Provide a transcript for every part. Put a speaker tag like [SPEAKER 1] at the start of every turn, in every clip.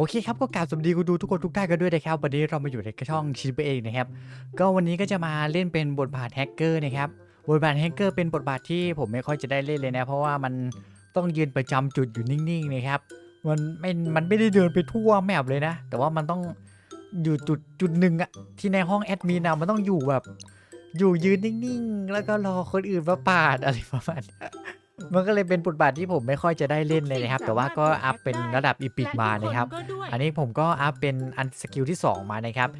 [SPEAKER 1] โอเคครับก็กราบสวัสดีคุณดูทุกคนทุกท่านกันด้วยนะครับวันนี้เรามาอยู่ในช่องชิปเองนะครับก็วันนี้ก็จะมาเล่นเป็นบทบาทแฮกเกอร์นะครับบทบาทแฮกเกอร์เป็นบทบาทที่ผมไม่ค่อยจะได้เล่นเลยนะ เพราะว่ามันต้องยืนประจำจุดอยู่นิ่งๆนะครับมันไม่มันไม่ได้เดินไปทั่วแมปเลยนะ แต่ว่ามันต้องอยู่จุดจุดหนึ่งอะที่ในห้องแอดมินอะมันต้องอยู่แบบ อยู่ยืนนิ่งๆ แล้วก็รอคนอื่นมาปาดอะไรประมาณนี้ มันก็เลยเป็นบทบาทที่ผมไม่ค่อยจะได้เล่นเลยนะครับ แต่ว่าก็อัพเป็นระดับอีพิกมานะครับ อันนี้ผมก็อัพเป็นอันสกิลที่ 2 มานะครับ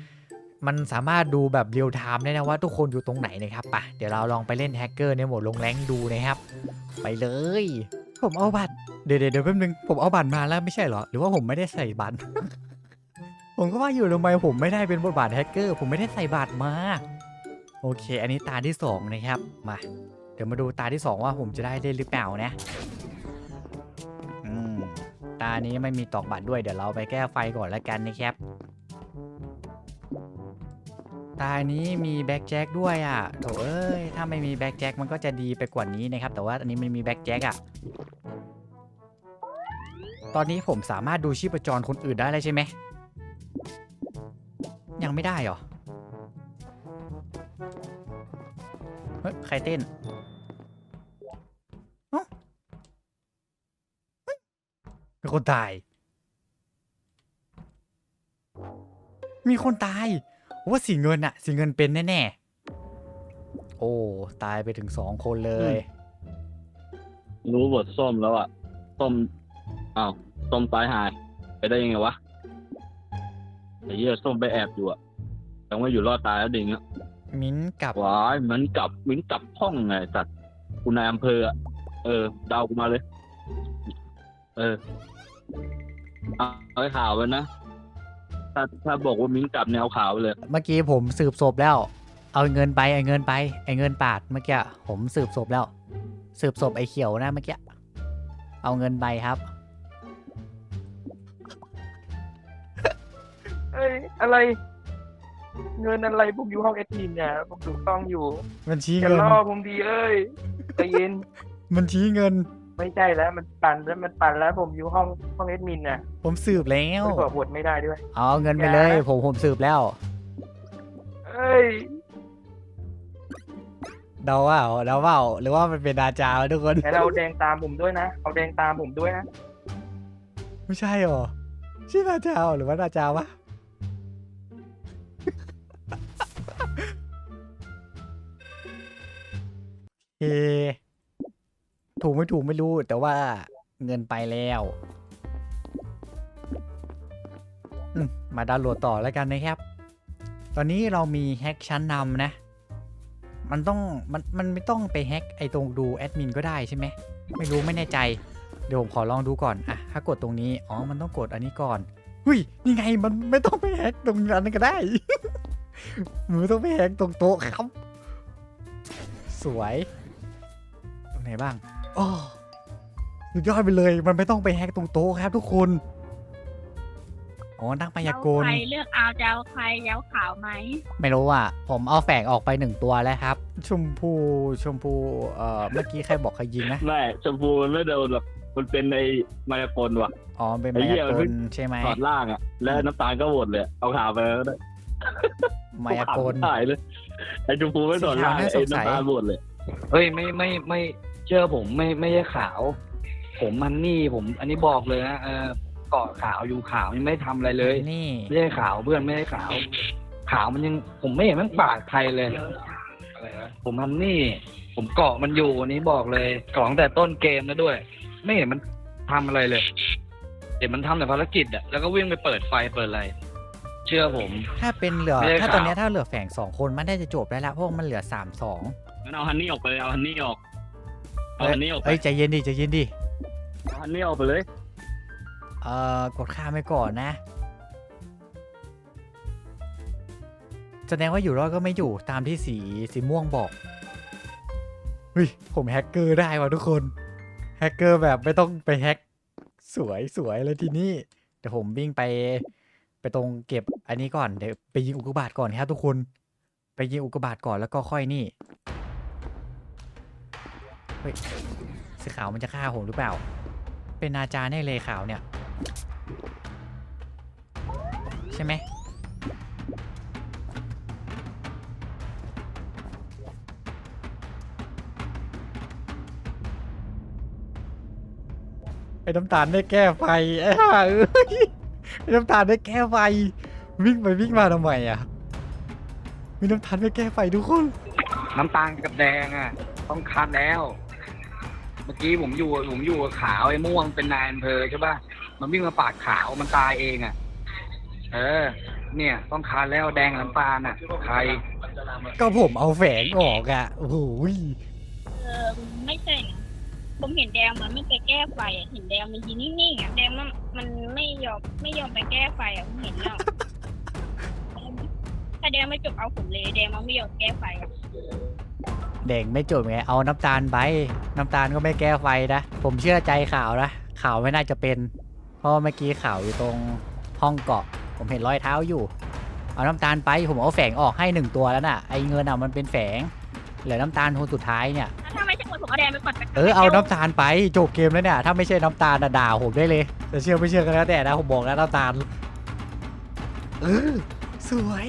[SPEAKER 1] มันสามารถดูแบบเรียลไทม์ได้นะว่าทุกคนอยู่ตรงไหนนะครับไปะเดี๋ยวเราลองไปเล่นแฮกเกอร์ในโหมดลงแรงดูนะครับ ไปเลย ผมเอาบัตรเดี๋ยวเดี๋ยวเดี๋ยวแป๊บนึงผมเอาบัตรมาแล้วไม่ใช่เหรอ หรือว่าผมไม่ได้ใส่บัตร ผมก็ว่าอยู่ทำไมผมไม่ได้เป็นบทบาทแฮกเกอร์ ผมไม่ได้ใส่บัตรมา โอเค อันนี้ตาที่2นะครับ มาเดี๋ยวมาดูตาที่ 2 ว่าผมจะได้เล่นหรือเปล่านะอืมตานี้ไม่มีตอกบัตรด้วยเดี๋ยวเราไปแก้ไฟก่อนแล้วกันนะครับ ตานี้มีแบ็กแจ็คด้วยอะโถเอ้ยถ้าไม่มีแบ็กแจ็คมันก็จะดีไปกว่านี้นะครับ แต่ว่าอันนี้มันมีแบ็กแจ็คอะตอนนี้ผมสามารถดูชีพจรคนอื่นได้เลยใช่ไหมยังไม่ได้เหรอเฮ้ยใครเต้นเอ้าเฮ้ย มีคนตาย มีคนตายว่าสีเงินอะสีเงินเป็นแน่ๆ โอ้ ตายไปถึงสองคนเลย
[SPEAKER 2] รู้บทส้มแล้วอะส้มอ้าวส้มตายหาย ไปได้ยังไงวะไอ้เหี้ยส้มไปแอบอยู่อะยังไม่อยู่รอดตายแล้วดิ่งอะ
[SPEAKER 1] มิ้นท์กับ
[SPEAKER 2] ว้ายเหมือนกับเหมือนกับห้องไงสัตว์คุณนายอำเภออะเออเดากูมาเลย เออ เอาเอาให้ข่าวไปนะ ถ้าถ้าบอกว่ามิ้นกลับแนวข่าวไปเลย
[SPEAKER 1] เมื่อกี้ผมสืบศพแล้ว เอาเงินไปไอ้เงินไปไอ้เงินปาดเมื่อกี้ผมสืบศพแล้ว สืบศพไอ้เขียวนะเมื่อกี้ เอาเงินไปครับ
[SPEAKER 3] เอ้ยอะไร เงินอะไรผมอยู่ห้องแอดมินเนี่ยผมถูกต้องอยู่
[SPEAKER 1] มันชี้
[SPEAKER 3] จะ
[SPEAKER 1] เงิน
[SPEAKER 3] ล่อผมดีเอ้ยใจเย็น
[SPEAKER 1] มันชี้เงิน
[SPEAKER 3] ไม่ใช่แล้วมันปั่นแล้วมันปั่นแล้วผมอยู่ห้องห้องแอดมินน่ะ
[SPEAKER 1] ผมสืบแล้ว
[SPEAKER 3] ไม่บอกบทไม่ได้ด้วย
[SPEAKER 1] เอาเงินไปเลย
[SPEAKER 3] อย่า
[SPEAKER 1] ผมผมสืบแล้ว
[SPEAKER 3] เอ้ย
[SPEAKER 1] เดาว่าเดาว่าหรือว่ามันเป็นอาจารย์วะทุกคน
[SPEAKER 3] แต่เราแดงตามผมด้วยนะเอาแดงตามผมด้วยนะ
[SPEAKER 1] ไม่ใช่หรอชื่อนาจาวหรือว่านาจาวะเอ ถูกไม่ถูกไม่รู้แต่ว่าเงินไปแล้วมมาดาวน์โหลดต่อแล้วกันนะครับ ตอนนี้เรามีแฮกชั้นนำนะ มันต้องมันมันไม่ต้องไปแฮกไอตรงดูแอดมินก็ได้ใช่ไหม ไม่รู้ไม่แน่ใจ เดี๋ยวผมขอลองดูก่อน อะ ถ้ากดตรงนี้ อ๋อ มันต้องกดอันนี้ก่อนเฮ้ยนี่ไงมันไม่ต้องไปแฮกตรงนั้นก็ได้มันไม่ต้องไปแฮกตรงโต๊ะครับ สวย ตรงไหนบ้าง อ๋อสุดยอดไปเลย มันไม่ต้องไปแฮกตรงโต๊ะครับทุกคน อ๋อ นักมายากล
[SPEAKER 4] ใครเลือกเอาจะเอาใครยาวขาวไหม
[SPEAKER 1] ไม่รู้อะ ผมเอาแฝงออกไปหนึ่งตัวแล้วครับ ชมพู ชมพู เอ่อ เมื่อกี้ใครบอกใครยิงนะ
[SPEAKER 2] แม่ชมพูมันไม่โดนหรอกมันเป็นในมายากลว่ะ
[SPEAKER 1] อ๋อ เป็น
[SPEAKER 2] ไอ้
[SPEAKER 1] มายา
[SPEAKER 2] เหี้ย
[SPEAKER 1] ก
[SPEAKER 2] มัน
[SPEAKER 1] ล
[SPEAKER 2] เพิ่ง
[SPEAKER 1] ใช่ไหม
[SPEAKER 2] ถอดล่างอะ แล้วน้ำตาลก็โหวตเลย เอาข่าวไปแล้วได้
[SPEAKER 1] มายากล
[SPEAKER 2] ถ่ายเลยไอ้ชมพูไม่ถอดล่าง
[SPEAKER 1] สีขาวน่าส
[SPEAKER 2] ไอ้
[SPEAKER 1] งสัย
[SPEAKER 2] น้ำตาลโหวตเลย
[SPEAKER 5] เฮ้ยไม่ไม่ไม่ เชื่อผมไม่ไม่ใช่ขาว ผมมันนี่ผม อันนี้บอกเลยนะเออเกาะขาวอยู่ขาวยังไม่ทำอะไรเลย
[SPEAKER 1] นี่
[SPEAKER 5] ไม่ใช่ขาวเพื่อนไม่ใช่ขาว ขาวมันยังผมไม่เห็นมันปาดใครเลยอะไรนะผมมันนี่ ผมเกาะมันอยู่อันนี้บอกเลยเกาะตั้งแต่ต้นเกมแล้วด้วย ไม่เห็นมันทำอะไรเลยเห็นมันทำแต่ภารกิจอะแล้วก็วิ่งไปเปิดไฟเปิดอะไร เชื่อผม
[SPEAKER 1] ถ้าเป็นเหลือ
[SPEAKER 5] ไม่ได้
[SPEAKER 1] ถ้า
[SPEAKER 5] ข่าว
[SPEAKER 1] ตอนเนี้ยถ้าเหลือแฝงสองคนมันได้จะจบได้แล้วเพราะว่ามันเหลือสามสอง
[SPEAKER 2] งั้นเอาฮันนี่ออกไปเลยเอาฮันนี่ออก เอาฮันนี่ออกไป
[SPEAKER 1] เอ้ยใจเย็นดิใจเย็นดิ
[SPEAKER 2] เอาฮันนี่ออกไปเลย
[SPEAKER 1] เอ่อกดข้ามไปก่อนนะ แสดงว่าอยู่รอดก็ไม่อยู่ตามที่สีสีม่วงบอกเฮ้ยผมแฮกเกอร์ได้ว่ะทุกคนแฮกเกอร์แบบไม่ต้องไปแฮกสวยสวยเลยทีนี้เดี๋ยวผมวิ่งไป ไปตรงเก็บอันนี้ก่อนเดี๋ยวไปยิงอุกกาบาตก่อนครับทุกคน ไปยิงอุกกาบาตก่อนแล้วก็ค่อยนี่เฮ้ยสีขาวมันจะฆ่าผมหรือเปล่า เป็นอาจารย์แน่เลยขาวเนี่ย ใช่ไหมไอ้น้ำตาลได้แก้ไฟไอ้ห่าเอ้ยไอ้น้ำตาลได้แก้ไฟ วิ่งไปวิ่งมาทำไมอะมีน้ำตาลไม่แก้ไฟทุกคน
[SPEAKER 5] น้ำตาลกับแดงอะ ต้องคัดแล้ว มื่อกี้ผมอยู่ผมอยู่กับขาวไอ้ม่วงเป็นนายอำเภอใช่ป่ะมันวิ่งมาปาดขาวมันตายเองอะ เออ เนี่ย ต้องคัดแล้วแดงกับน้ำตาลอะใคร
[SPEAKER 1] ก็ผมเอาแฝงออกอะโอ้โหย
[SPEAKER 4] เออไม่ใช่นะผมเห็นแดงมันไม่ไปแก้ไฟอะเห็นแดงมันยืนนิ่งๆอะแดงมันมันไม่ยอมไม่ยอมไปแก้ไฟอะผมเห็นแล้วถ้าแดงไม่จบเอาผมเลย แดงมันไม่ยอมแก้ไฟอะ
[SPEAKER 1] แดงไม่จบไงเอาน้ำตาลไป น้ำตาลก็ไม่แก้ไฟนะ ผมเชื่อใจข่าวนะข่าวไม่น่าจะเป็น เพราะเมื่อกี้ข่าวอยู่ตรงห้องเกาะ ผมเห็นรอยเท้าอยู่ เอาน้ำตาลไปผมเอาแฝงออกให้หนึ่งตัวแล้วน่ะไอเงินอะมันเป็นแฝงเหลือน้ำตาลคนสุดท้ายเนี่ย
[SPEAKER 4] ถ้าไม่ใช่คนผมเอาแดงไปก่อนไปก่น
[SPEAKER 1] เออเอาน้ำตาลไปจบเกมแล้วเนี่ยถ้าไม่ใช่น้ำตาลน่ะด่าผมได้เลยแต่เชื่อไม่เชื่อกันแล้วแต่นะผมบอกแล้วน้ำตาลเออสวย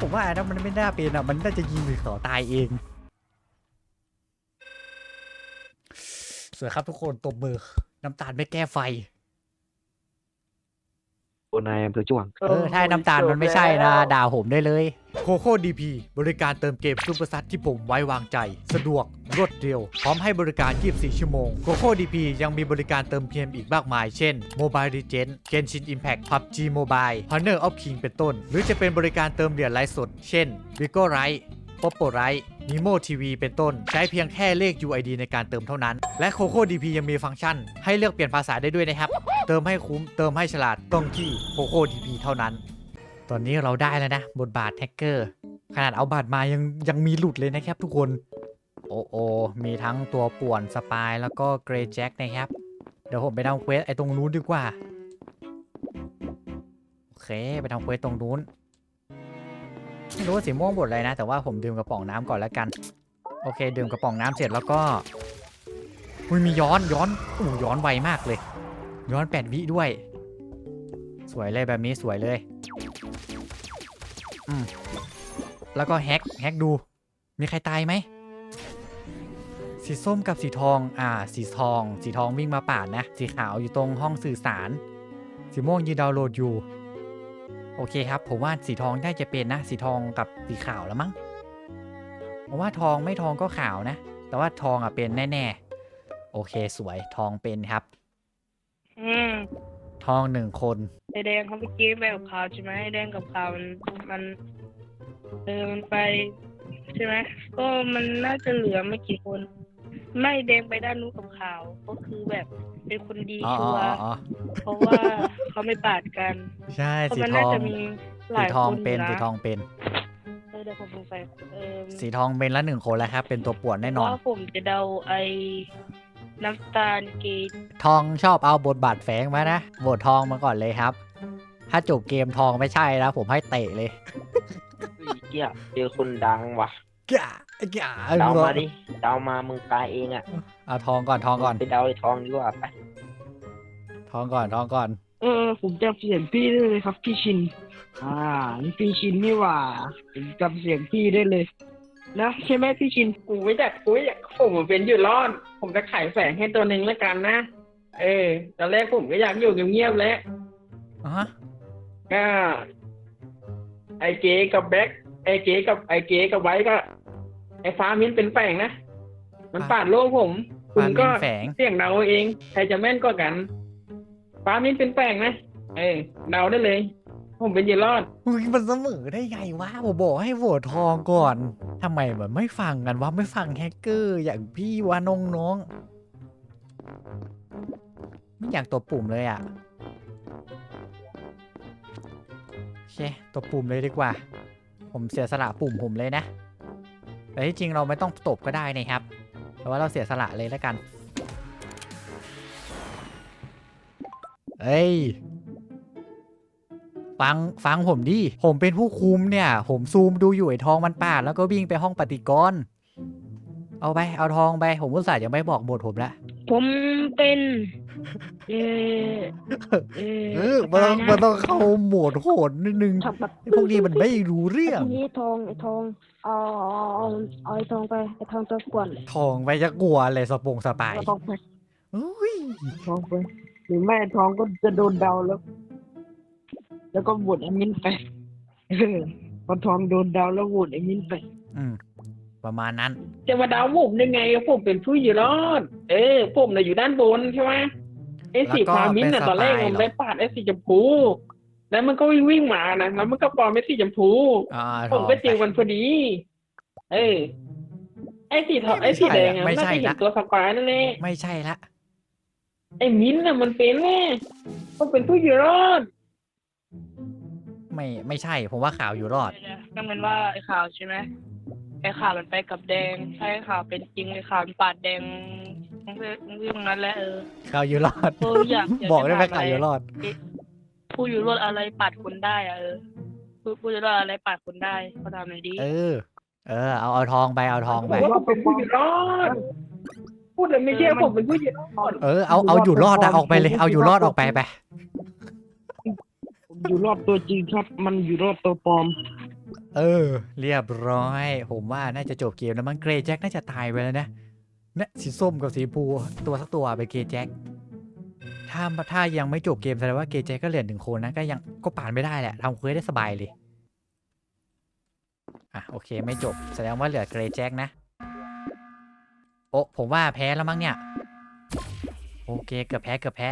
[SPEAKER 1] ผมว่าอันนั้นมันไม่น่าเป็นอะ มันน่าจะยิงหรือเขาตายเองสวยครับทุกคนตบมือ น้ำตาลไม่แก้ไฟ
[SPEAKER 5] ตัวนายอำเภอจ้วง
[SPEAKER 1] เออถ้าน้ำตาลมันไม่ใช่นะ ด่าผมได้เลย โคโค่ดีพีบริการเติมเกมซูเปอร์ซัที่ผมไว้วางใจ สะดวก รวดเร็ว พร้อมให้บริการ 24 ชั่วโมงโคโค่ดีพียังมีบริการเติมเกมอีกมากมาย เช่น Mobile Legends Genshin Impact PUBG Mobile Honor of King เป็นต้น หรือจะเป็นบริการเติมเหรียญไลฟ์สด เช่น Vigo Lite Popo Lite Nemo TV เป็นต้น ใช้เพียงแค่เลข UID ในการเติมเท่านั้น และ Coco DP ยังมีฟังก์ชัน ให้เลือกเปลี่ยนภาษาได้ด้วยนะครับ เติมให้คุ้มเติมให้ฉลาดต้องที่ Coco DP เท่านั้น ตอนนี้เราได้แล้วนะ บทบาทแฮกเกอร์ ขนาดเอาบาทมายังยังมีหลุดเลยนะครับทุกคน โอ้โอมีทั้งตัวป่วนสปายแล้วก็เกรย์แจ็คนะครับ เดี๋ยวผมไปทำเควสไอ้ตรงนู้นดีกว่า โอเค ไปทำเควสตรงนู้น ไม่รู้ว่าสีม่วงบทอะไรนะ แต่ว่าผมดื่มกระป๋องน้ำก่อนแล้วกัน โอเค ดื่มกระป๋องน้ำเสร็จแล้วก็อุยมีย้อนย้อนอู้ย้อนไวมากเลย ย้อนแปดวิด้วย สวยเลยแบบนี้สวยเลยอืมแล้วก็แฮกแฮกดู มีใครตายไหมสีส้มกับสีทอง อ่า สีทอง สีทองวิ่งมาป่าดนะ สีขาวอยู่ตรงห้องสื่อสาร สีม่วงยืนดาวน์โหลดอยู่ โอเคครับ ผมว่าสีทองน่าจะเป็นนะ สีทองกับสีขาวแล้วมั้งผมว่าทองไม่ทองก็ขาวนะ แต่ว่าทองอะเป็นแน่ๆ โอเคสวยทองเป็นครับ
[SPEAKER 3] อืม
[SPEAKER 1] ทองหนึ่งคน
[SPEAKER 3] ไอแดงเขาไปเกมไปกับขาวใช่ไหมไอแดงกับขาวมันมันเออมันไป ใช่ไหมก็มันน่าจะเหลือไม่กี่คน ไม่แดงไปด้านนู้นกับขาวก็คือแบบเป็นคนดี
[SPEAKER 1] อ๋อ
[SPEAKER 3] ชั
[SPEAKER 1] อ๋
[SPEAKER 3] ว
[SPEAKER 1] อ
[SPEAKER 3] ร์
[SPEAKER 1] อ๋อ
[SPEAKER 3] เพราะว่าเขาไม่ปาดกัน
[SPEAKER 1] ใช่
[SPEAKER 3] เพราะ
[SPEAKER 1] สี
[SPEAKER 3] มัน
[SPEAKER 1] ท
[SPEAKER 3] น่า
[SPEAKER 1] อง
[SPEAKER 3] จะมีห
[SPEAKER 1] สี
[SPEAKER 3] ลาย
[SPEAKER 1] ทอง
[SPEAKER 3] คน
[SPEAKER 1] เป็น
[SPEAKER 3] ยู่ะ
[SPEAKER 1] สีทองเป็น
[SPEAKER 3] เออเดี๋ยวผมสงสัยเออ
[SPEAKER 1] สีทองเป็นละหนึ่งคนแล้วครับ เป็นตัวป่วนแน่นอน
[SPEAKER 3] ว่าผมจะเดาไอ้น้ำตาลเกต
[SPEAKER 1] ทองชอบเอาบทบาทแฝงมานะโหวตทองมาก่อนเลยครับ ถ้าจบเกมทองไม่ใช่นะผมให้เตะเลย
[SPEAKER 6] เกี่ยเจอคนดังว่ะ
[SPEAKER 1] กะกะ
[SPEAKER 6] เดามาดิเดามามึงตายเองอะ
[SPEAKER 1] เอาทองก่อนทองก่อน
[SPEAKER 6] ไปเดาไอ้ทองดีกว่าไป
[SPEAKER 1] ทองก่อนทองก่อน
[SPEAKER 3] เออ ผมจำเสียงพี่ได้เลยครับพี่ชิน อ่านี่พี่ชินนี่หว่าผมจำเสียงพี่ได้เลย นะใช่ไหมพี่ชิน
[SPEAKER 7] กูไม่อยากกูไม่อยากผมเป็นอยู่รอด ผมจะขายแฝงให้ตัวหนึ่งแล้วกันนะ เออตอนแรกผมก็อยากอยู่เงียบๆแล้ว
[SPEAKER 1] อะฮะ
[SPEAKER 7] ก็ไอเก๋กับแบ็คไอเก๋กับไอเก๋กับไว้ก็ไอฟ้ามิ้นเป็นแฝงนะ มันปาดโลกผม คุ
[SPEAKER 1] ปา
[SPEAKER 7] ณ
[SPEAKER 1] น
[SPEAKER 7] ก็
[SPEAKER 1] เป็นแฝง
[SPEAKER 7] เสี่ยงเดาเอาเอง ใครจะแม่นกว่ากัน ฟ้ามิ้นเป็นแฝงนะ เออเดาได้เลย ผมเป็นอยู่รอด
[SPEAKER 1] อุ๊ยมันเสมอได้ไงวะผมบอกให้โหวตทองก่อนทำไมเหมือนไม่ฟังกันวะไม่ฟังแฮกเกอร์ อย่างพี่วะน้องน้องๆไม่อยากตัวปุ่มเลยอะโอเคตัวปุ่มเลยดีกว่า ผมเสียสละปุ่มผมเลยนะ แต่ที่จริงเราไม่ต้องตบก็ได้นะครับ แต่ว่าเราเสียสละเลยแล้วกัน เอ้ย ฟังฟังผมดิ ผมเป็นผู้คุมเนี่ย ผมซูมดูอยู่ไอ้ทองมันป่าแล้วก็วิ่งไปห้องปฏิกรณ์เอาไป เอาทองไป ผมอุตส่าห์ยังไม่บอกบทผมละ
[SPEAKER 3] ผมเป็น
[SPEAKER 8] เอ๊ะเอ๊
[SPEAKER 1] เออมันต้องมันต้องเข้าโหมดโหดนิดนึง
[SPEAKER 8] ทำแบบ
[SPEAKER 1] ไอ้พวกนี้มันไม่รู้เรื่อง
[SPEAKER 8] ทีนี้ทองไอ้ทองเอาเอาเอาเอาไอ้ทองไปไอ้ทองตัวกวน
[SPEAKER 1] ทองไปจะกลัวอะไรสปงสปาย
[SPEAKER 8] เอาทองไป
[SPEAKER 1] อุ้ย
[SPEAKER 8] ทองไปหรือแม่ทองก็จะโดนเดาแล้ว แล้วก็โหวตไอ้มิ้นไปเออพอทองโดนเดาแล้วโหวตไอ้มิ้นไป
[SPEAKER 1] อืมประมาณนั้น
[SPEAKER 7] จะมาดาวผมได้ไงผมเป็นผู้อยู่รอด เออผมน่ะอยู่ด้านบนใช่ไหมไอ้สี
[SPEAKER 1] แล้วก็
[SPEAKER 7] ฟ้ามิ้นท์น่ะ
[SPEAKER 1] เป็น
[SPEAKER 7] ตอนแรก
[SPEAKER 1] สปาย
[SPEAKER 7] ผม
[SPEAKER 1] เหรอ
[SPEAKER 7] ได้ปาดไอ้สีชมพู แล้วมันก็วิ่งวิ่งมานะแล้วมันก็ปลอมไอ้สีชมพู
[SPEAKER 1] อ่าท
[SPEAKER 7] ผ
[SPEAKER 1] อ
[SPEAKER 7] ม
[SPEAKER 1] ง
[SPEAKER 7] ก็เจอ
[SPEAKER 1] ไป
[SPEAKER 7] มันพอดี เออไอ้สีทองไอ้สีแดงอะ
[SPEAKER 1] ไม่
[SPEAKER 7] น่า
[SPEAKER 1] ใช่
[SPEAKER 7] จะเห็
[SPEAKER 1] ละ
[SPEAKER 7] นตัวสปายนั่นแหละ
[SPEAKER 1] ไม่ใช่ละ
[SPEAKER 7] ไอ้มิ้นท์น่ะมันเป็นแน่มันเป็นผู้อยู่รอด
[SPEAKER 1] ไม่ไม่ใช่ ผมว่าข่าวอยู่รอด
[SPEAKER 3] เดี๋ยวๆก็เหมือนว่าไอ้ข่าวใช่ไหมไอ้ข่าวมันไปกับแดง ใช่ข่าวเป็นจริงไอ้ข่าวมันปาดแดง เรื่องเรื่องนั้นแหละเออ
[SPEAKER 1] ข่าวอยู่รอด
[SPEAKER 3] เอออยากอยาก
[SPEAKER 1] บอกได้ไหม
[SPEAKER 3] จะถาม
[SPEAKER 1] ข่าวอยู่รอด
[SPEAKER 3] ผู้อยู่รอดอะไรปาดคนได้อะเออผู้ผู้อยู่รอดอะไรปาดคนได้เขาทำหน่อยดี
[SPEAKER 1] เออ เออ เอาเอาทองไปเอาทอง
[SPEAKER 7] ผ
[SPEAKER 1] ไป
[SPEAKER 7] มว่าผมเป็นผู้อยู่รอดพูดแต่ไม่เชื่อผมเป็นผู้อยู่รอด
[SPEAKER 1] เออเอาเอาอยู่รอดอะออกไปเลย เอาอยู่รอดออกไปไป
[SPEAKER 8] ผมอยู่รอดตัวจริงครับ มันอยู่รอดตัวปลอม
[SPEAKER 1] เออ เรียบร้อย ผมว่าน่าจะจบเกมแล้วมั้งเกรย์แจ็คน่าจะตายไปแล้วนะ เนี่ยสีส้มกับสีฟูตัวสักตัวเป็นเกรย์แจ็คถ้าถ้ายังไม่จบเกมแสดงว่าเกรย์แจ็คก็เหลือหนึ่งคนนะก็ยังก็ป่านไม่ได้แหละทำเควสได้สบายเลยอะโอเคไม่จบแสดงว่าเหลือเกรย์แจ็คนะโอ้ผมว่าแพ้แล้วมั้งเนี่ย โอเคเกือบแพ้เกือบแพ้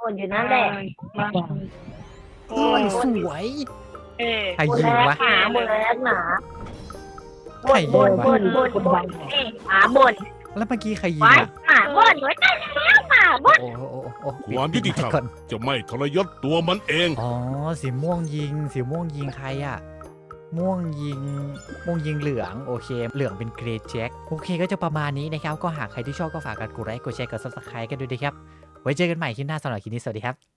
[SPEAKER 4] คนอยู่นั่นแหละ
[SPEAKER 3] มา
[SPEAKER 1] โอ้ยสวย
[SPEAKER 3] เอ๊ะ
[SPEAKER 1] ใครยิงวะ
[SPEAKER 4] หมาบนแล้วหนา
[SPEAKER 1] ใครยิง
[SPEAKER 4] บน
[SPEAKER 1] วะ
[SPEAKER 4] บนบนบนเอ๊ะหมาบน
[SPEAKER 1] แล้วเมื่อกี้ใครยิง
[SPEAKER 4] ไว้
[SPEAKER 1] อะ
[SPEAKER 4] หมาบนไว้ตายแล้วหมาบน
[SPEAKER 1] โอ้โหโอ้โหโอ้โห
[SPEAKER 9] ความยุติธรรม
[SPEAKER 1] ก่อน
[SPEAKER 9] จะไม่ทรยศตัวมันเอง
[SPEAKER 1] อ๋อสีม่วงยิงสีม่วงยิงใครอะม่วงยิงม่วงยิงเหลืองโอเค เหลืองเป็นเกรดแจ็คโอเคก็จะประมาณนี้นะครับ ก็หากใครที่ชอบก็ฝากกดไลค์กดแชร์กด subscribe กันด้วยนะครับไว้เจอกันใหม่คลิปหน้าสำหรับคลิปนี้สวัสดีครับ